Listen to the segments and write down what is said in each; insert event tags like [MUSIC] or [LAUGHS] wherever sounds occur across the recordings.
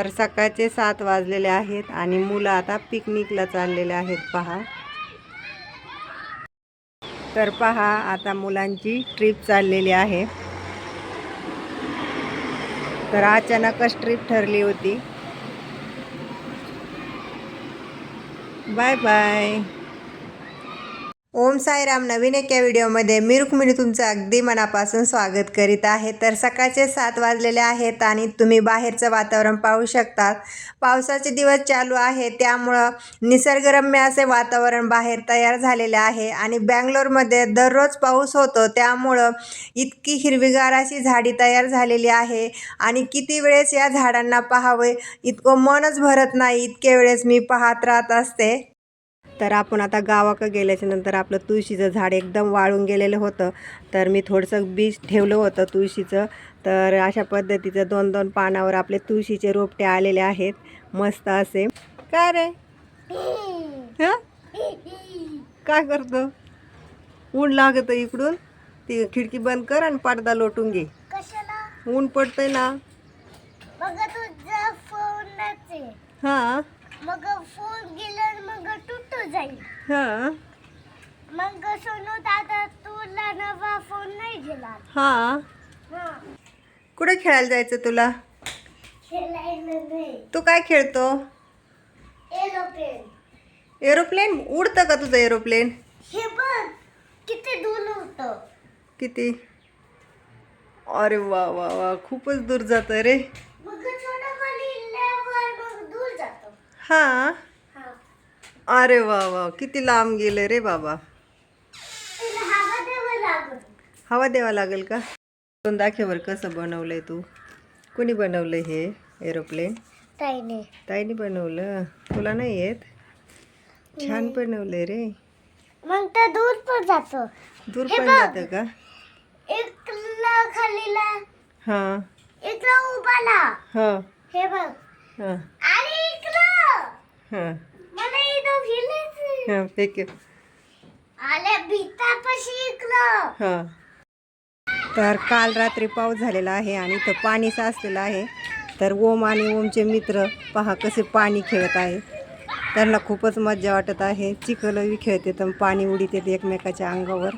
तर सकाळचे सात वाजलेले आहेत आणि मुलं आता पिकनिकला चाललेले आहेत पहा. तर पहा आता मुलांची ट्रिप चाललेली आहे. तर अचानकच ट्रिप ठरली होती. बाय बाय ओम साईराम नवीन एका व्हिडिओमध्ये मी रुक्मिणी तुमचं अगदी मनापासून स्वागत करीत आहे. तर सकाळचे सात वाजलेले आहेत आणि तुम्ही बाहेरचं वातावरण पाहू शकतात. पावसाचे दिवस चालू आहे त्यामुळं निसर्गरम्य असे वातावरण बाहेर तयार झालेले आहे आणि बँगलोरमध्ये दररोज पाऊस होतो त्यामुळं इतकी हिरवीगार अशी झाडी तयार झालेली आहे आणि किती वेळेस या झाडांना पाहावे इतकं मनच भरत नाही इतके वेळेस मी पाहत राहत असते. तर आपण आता गावाकडं गेल्याच्यानंतर आपलं तुळशीचं झाड एकदम वाळून गेलेलं होतं. तर मी थोडंसं बीज ठेवलं होतं तुळशीचं. तर अशा पद्धतीचं दोन दोन पानावर आपले तुळशीचे रोपटे आलेले आहेत. मस्त असे. काय रे? [LAUGHS] हं? काय करतो? ऊन लागतं इकडून. ती खिडकी बंद कर आणि पडदा लोटून घे. ऊन पडतंय ना. हां. मग फोन गेला तुटू जाईल. हां. मग सोनू दादा तुला नवा फोन नाही दिला हां. हा. कुठे खेळायला जायचं तुला? खेळायला नाही. तू काय खेळतो? एरोप्लेन. एरोप्लेन? उडतं का तुझं एरोप्लेन? हे बघ किती दूर होतं. किती? अरे वा वा वा खूपच दूर जातं रे. मग छोटा खाली लेवर मग दूर जातो. हा. अरे वा वा. किती लांब गेलं रे बाबा. हवा द्यावं लागल. का? दोन दाखेवर कसं बनवलंय तू. कुणी बनवलं हे एरोप्लेन ताईने. ताईने बनवलं. तुला नाही येत? छान बनवलंय रे. मग तर दूर पण जातो. दूर पण. जातं का? एकला खालीला. हां. एकला उभाला. हां. हे बघ. हां. आणि इकडं. हां. हां फेक हां. तर काल रात्री पाऊस झालेला आहे आणि इथं पाणी साचलेलं आहे. तर ओम आणि ओमचे मित्र पहा कसे पाणी खेळत आहे. त्यांना खूपच मजा वाटत आहे. चिखलही खेळते तर पाणी उडीत येते एकमेकाच्या अंगावर.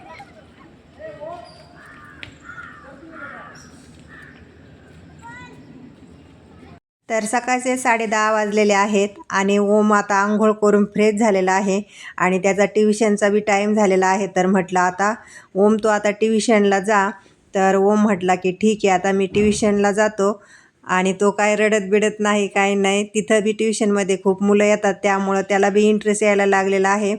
तर सकाळचे साडे दहा वाजलेले आहेत आणि ओम आता आंघोळ करून फ्रेश झालेला आहे आणि त्याचा ट्युशनचा बी टाईम झालेला आहे. तर म्हटलं आता ओम तो आता ट्युशनला जा. तर ओम म्हटला की ठीक आहे आता मी ट्युशनला जातो. आणि तो काय रडत बिडत नाही काही नाही. तिथं बी ट्युशनमध्ये खूप मुलं येतात त्यामुळं त्याला बी इंटरेस्ट यायला लागलेला आहे.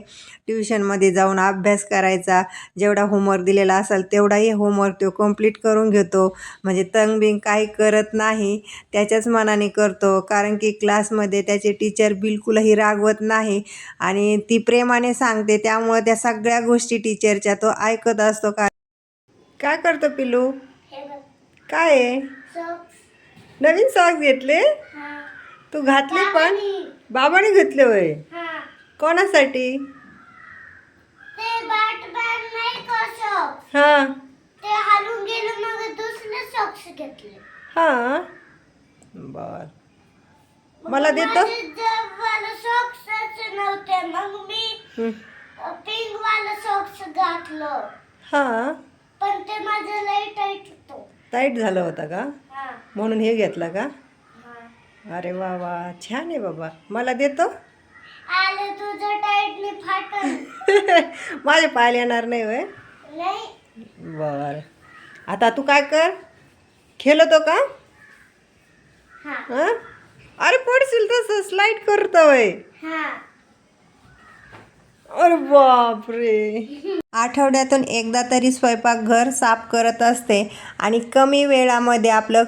ट्युशनमध्ये जाऊन अभ्यास करायचा जेवढा होमवर्क दिलेला असेल तेवढाही होमवर्क तो कंप्लीट करून घेतो. म्हणजे तंग बिंग काही करत नाही त्याच्याच मनाने करतो. कारण की क्लासमध्ये त्याचे टीचर बिलकुलही रागवत नाही. आणि ती प्रेमाने सांगते त्यामुळं त्या सगळ्या गोष्टी टीचरच्या तो ऐकत असतो. का काय करतो पिलू काय आहे? नवीन सॉक्स घेतले? तू घातले पण? बाबाने. घेतले होय. कोणासाठी? हां. ते हलून गेलं मग दुसरे सॉक्स घेतले. हां. बर. मला देतो हं. पिंक वाला सॉक्स घातलं. हां. पण ते माझं लई टाईट होतं. टाईट झालं होता का? म्हणून हे घेतलं का? अरे वा वा. छान आहे बाबा. मला देतो? [LAUGHS] माझे पाय येणार नाही नाही. बर. आता तू काय कर? खेळतो का? अरे पडशील तसं. स्लाईड करतोय. हा. अरे बापरे. आठवड्यातून एकदा तरी स्वयंपाकघर साफ करत असते आणि कमी वेळामध्ये आपलं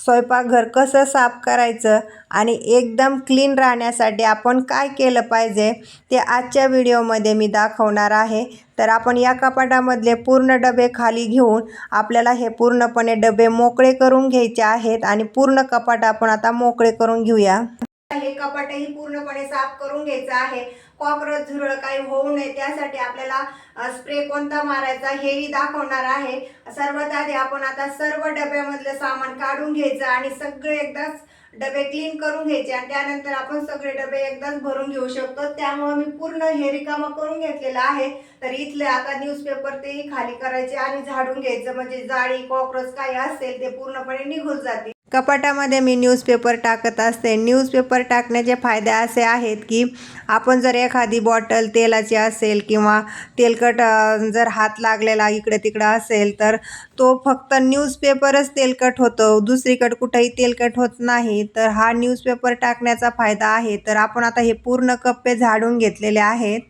स्वयंपाकघर कसं साफ करायचं आणि एकदम क्लीन राहण्यासाठी आपण काय केलं पाहिजे ते आजच्या व्हिडिओमध्ये मी दाखवणार आहे. तर आपण या कपाटामधले पूर्ण डबे खाली घेऊन आपल्याला हे पूर्णपणे डबे मोकळे करून घ्यायचे आहेत आणि पूर्ण कपाट आपण आता मोकळे करून घेऊया. हे कपाटही पूर्णपणे साफ करून घ्यायचं आहे. कॉक्रोच झुरळ काही होऊ नये त्यासाठी आपल्याला स्प्रे कोणता मारायचा हेही दाखवणार आहे. सर्वात आधी आपण आता सर्व डब्यामधलं सामान काढून घ्यायचं आणि सगळे एकदाच डबे क्लीन करून घ्यायचे आणि त्यानंतर आपण सगळे डबे एकदाच भरून घेऊ शकतो. त्यामुळे मी पूर्ण हे रिकामा करून घेतलेलं आहे. तर इथले आता न्यूजपेपर तेही खाली करायचे आणि झाडून घ्यायचं. म्हणजे जाळी कॉक्रोच काही असेल ते पूर्णपणे निघून जातील. कपाटामध्ये मी न्यूजपेपर टाकत असते. न्यूजपेपर टाकण्याचे फायदे असे आहेत की आपण जर एखादी बॉटल तेलाची असेल किंवा तेलकट जर हात लागलेला इकडे तिकडं असेल तर तो फक्त न्यूजपेपरच तेलकट होतो. दुसरीकडे कुठंही तेलकट होत नाही. तर हा न्यूजपेपर टाकण्याचा फायदा आहे. तर आपण आता हे पूर्ण कप्पे झाडून घेतलेले आहेत.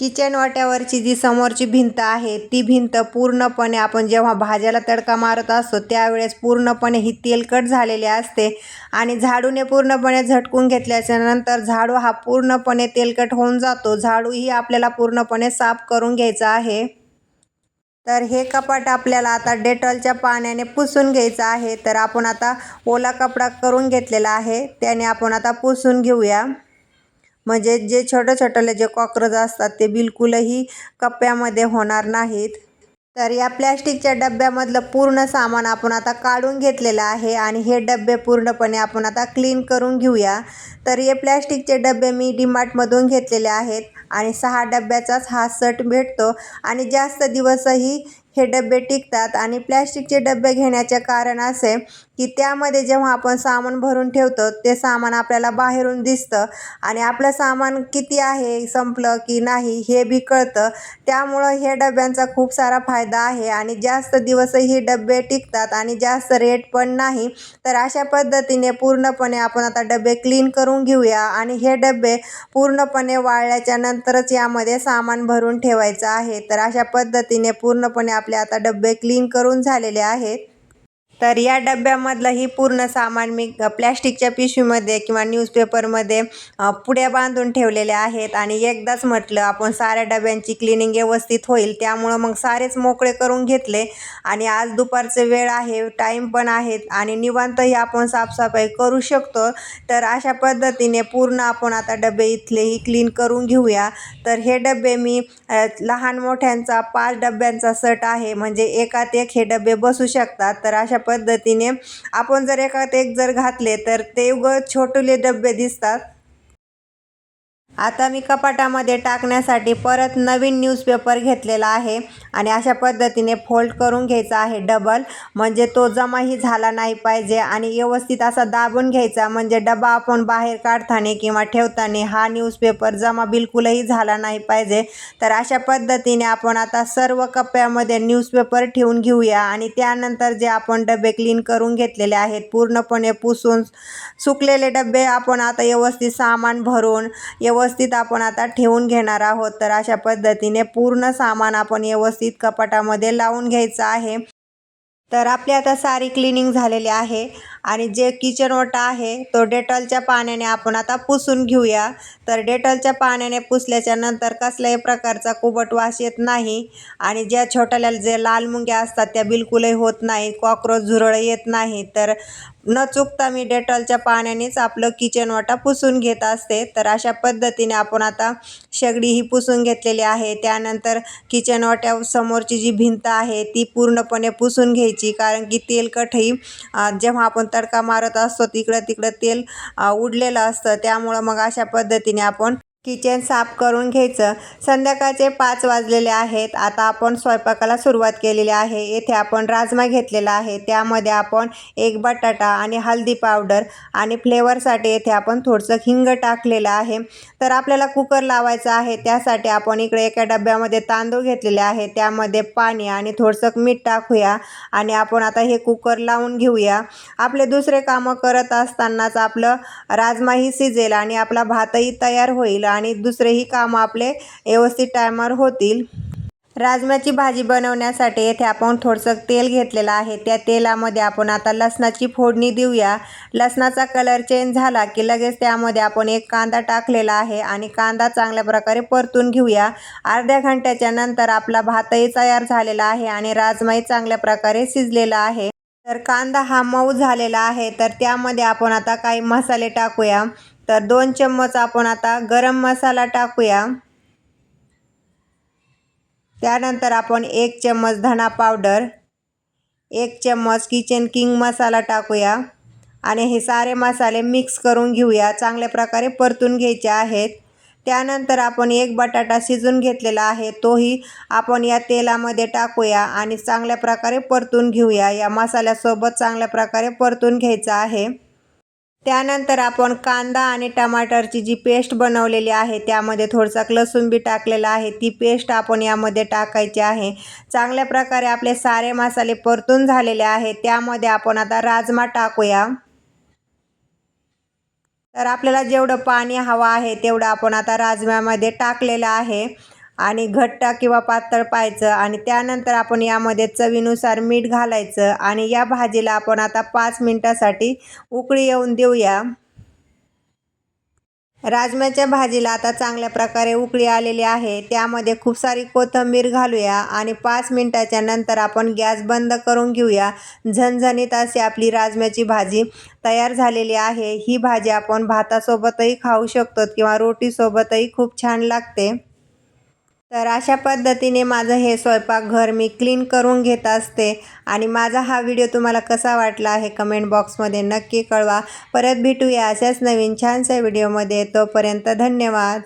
किचन वाट्यावरची जी समोरची भिंत आहे ती भिंत पूर्णपणे आपण जेव्हा भाज्याला तडका मारत असतो त्यावेळेस पूर्णपणे ही तेलकट झालेली असते आणि झाडूने पूर्णपणे झटकून घेतल्याच्या नंतर झाडू हा पूर्णपणे तेलकट होऊन जातो. झाडूही आपल्याला पूर्णपणे साफ करून घ्यायचा आहे. तर हे कपाट आपल्याला आता डेटॉलच्या पाण्याने पुसून घ्यायचं आहे. तर आपण आता ओला कपडा करून घेतलेला आहे. त्याने आपण आता पुसून घेऊया. म्हणजे जे छोटं छोटले जे कॉक्रोच असतात ते बिलकुलही कप्प्यामध्ये होणार नाहीत. तर या प्लॅस्टिकच्या डब्यामधलं पूर्ण सामान आपण आता काढून घेतलेलं आहे आणि हे डबे पूर्णपणे आपण आता क्लीन करून घेऊया. तर हे प्लॅस्टिकचे डबे मी डीमार्टमधून घेतलेले आहेत आणि सहा डब्याचाच हा सट भेटतो आणि जास्त दिवसही हे डबे टिकतात आणि प्लॅस्टिकचे डबे घेण्याचे कारण असे की त्यामध्ये जेव्हा आपण सामान भरून ठेवतो ते सामान आपल्याला बाहेरून दिसतं आणि आपलं सामान किती आहे संपलं की नाही हे बी कळतं. त्यामुळं हे डब्यांचा खूप सारा फायदा आहे आणि जास्त दिवसही डबे टिकतात आणि जास्त रेट पण नाही. तर अशा पद्धतीने पूर्णपणे आपण आता डबे क्लीन करून घेऊया आणि हे डबे पूर्णपणे वाळल्याच्या नंतरच यामध्ये सामान भरून ठेवायचं आहे. तर अशा पद्धतीने पूर्णपणे आपले आता डबे क्लीन करून झालेले आहेत. तर या डब्यामधलं ही पूर्ण सामान मी प्लॅस्टिकच्या पिशवीमध्ये किंवा न्यूजपेपरमध्ये अ, पुड्या बांधून ठेवलेल्या आहेत. आणि एकदाच म्हटलं आपण साऱ्या डब्यांची क्लिनिंग व्यवस्थित होईल. त्यामुळं मग सारेच मोकळे करून घेतले. आणि आज दुपारचे वेळ आहे टाईम पण आहेत आणि निवांतही आपण साफसफाई करू शकतो. तर अशा पद्धतीने पूर्ण आपण आता डबे इथलेही क्लीन करून घेऊया. तर हे डबे मी लहान मोठ्यांचा पाच डब्यांचा सट आहे. म्हणजे एकात एक हे डबे बसू शकतात. तर अशा पद्धतीने. आपण जर एकात एक जर घातले तर ते उगं छोटुले डबे दिसतात. आता मी कपाटामध्ये टाकण्यासाठी परत नवीन न्यूजपेपर घेतलेला आहे. आणि अशा पद्धतीने फोल्ड करून घ्यायचा आहे डबल म्हणजे तो जमाही झाला नाही पाहिजे आणि व्यवस्थित असा दाबून घ्यायचा. म्हणजे डबा आपण बाहेर काढताना किंवा ठेवताना हा न्यूजपेपर जमा बिलकुलही झाला नाही पाहिजे. तर अशा पद्धतीने आपण आता सर्व कप्प्यामध्ये न्यूजपेपर ठेवून घेऊया. आणि त्यानंतर जे आपण डबे क्लीन करून घेतलेले आहेत पूर्णपणे पुसून सुकलेले डबे आपण आता व्यवस्थित सामान भरून व्यवस्थित व्यवस्थित आपण आता ठेवून घेणार आहोत तर अशा पद्धतीने पूर्ण सामान आपण व्यवस्थित कपाटामध्ये लावून घ्यायचं आहे. तर आपली आता सारी क्लिनिंग झालेली आहे. आणि जे किचन ओटा आहे तो डेटॉलच्या पाण्याने आपण आता पुसून घेऊया. तर डेटॉलच्या पाण्याने पुसल्याच्या नंतर कसल्याही प्रकारचा कुबट वास येत नाही आणि ज्या छोट्याल्या जे लाल मुंग्या असतात त्या बिलकुलही होत नाही कॉक्रोच झुरळ येत नाही. तर न चुकता मी डेटॉलच्या पाण्यानेच आपलं किचन वाटा पुसून घेत असते. तर अशा पद्धतीने आपण आता शेगडी ही पुसून घेतलेली आहे. त्यानंतर किचन वाट्यासमोरची जी भिंत आहे ती पूर्णपणे पुसून घ्यायची. कारण की तेलकटही जेव्हा आपण तडका मारत असतो तिकडं तिकडं तेल उडलेलं असतं. त्यामुळं मग अशा पद्धतीने आपण किचन साफ करून घ्यायचं. संध्याकाळचे पाच वाजलेले आहेत. आता आपण स्वयंपाकाला सुरुवात केलेली आहे. येथे आपण राजमा घेतलेला आहे. त्यामध्ये आपण एक बटाटा आणि हळदी पावडर आणि फ्लेवरसाठी येथे आपण थोडंसं हिंग टाकलेलं आहे. तर आपल्याला कुकर लावायचा आहे. त्यासाठी आपण इकडे एका डब्यामध्ये तांदूळ घेतलेले आहे. त्यामध्ये पाणी आणि थोडंसं मीठ टाकूया आणि आपण आता हे कुकर लावून घेऊया. आपले दुसरे कामं करत असतानाच आपलं राजमाही शिजेल आणि आपला भातही तयार होईल. आणि दुसरेही कामं आपले व्यवस्थित टायमावर होतील. राजम्याची भाजी बनवण्यासाठी येथे आपण थोडंसं तेल घेतलेलं आहे. त्या तेलामध्ये आपण आता लसणाची फोडणी देऊया. लसणाचा कलर चेंज झाला की लगेच त्यामध्ये आपण एक कांदा टाकलेला आहे आणि कांदा चांगल्या प्रकारे परतून घेऊया. अर्ध्या घंट्याच्या नंतर आपला भातही तयार झालेला आहे आणि राजमाही चांगल्या प्रकारे शिजलेला आहे. तर कांदा हा मऊ झालेला आहे. तर त्यामध्ये आपण आता काही मसाले टाकूया. तर दोन चम्मच आपण आता गरम मसाला टाकूया. त्यानंतर आपण एक चम्मच धना पावडर एक चम्मच किचन किंग मसाला टाकूया आणि हे सारे मसाले मिक्स करून घेऊया. चांगल्या प्रकारे परतून घ्यायचे आहेत. त्यानंतर आपण एक बटाटा शिजून घेतलेला आहे तोही आपण या तेलामध्ये टाकूया आणि चांगल्या प्रकारे परतून घेऊया. या मसाल्यासोबत चांगल्या प्रकारे परतून घ्यायचा आहे. त्यानंतर आपण कांदा आणि टमाटरची जी पेस्ट बनवलेली आहे त्यामध्ये थोडंसं लसूण बी टाकलेलं आहे. ती पेस्ट आपण यामध्ये टाकायची आहे. चांगल्या प्रकारे आपले सारे मसाले परतून झालेले आहेत. त्यामध्ये आपण आता राजमा टाकूया. तर आपल्याला जेवढं पाणी हवं आहे तेवढं आपण आता राजम्यामध्ये टाकलेलं आहे. आणि घट्ट किंवा पातळ पाहायचं आणि त्यानंतर आपण यामध्ये चवीनुसार मीठ घालायचं आणि या भाजीला आपण आता पाच मिनटासाठी उकळी येऊन देऊया. राजम्याच्या भाजीला आता चांगल्या प्रकारे उकळी आलेली आहे. त्यामध्ये खूप सारी कोथिंबीर घालूया आणि पाच मिनटाच्या नंतर आपण गॅस बंद करून घेऊया. झणझणीत अशी आपली राजम्याची भाजी तयार झालेली आहे. ही भाजी आपण भातासोबतही खाऊ शकतो किंवा रोटीसोबतही खूप छान लागते. तर अशा पद्धतीने माझं हे स्वयंपाकघर मी क्लीन करून घेत असते. आणि माझा हा व्हिडिओ तुम्हाला कसा वाटला आहे कमेंट बॉक्समध्ये नक्की कळवा. परत भेटूया अशाच नवीन छानशा व्हिडिओमध्ये तोपर्यंत धन्यवाद.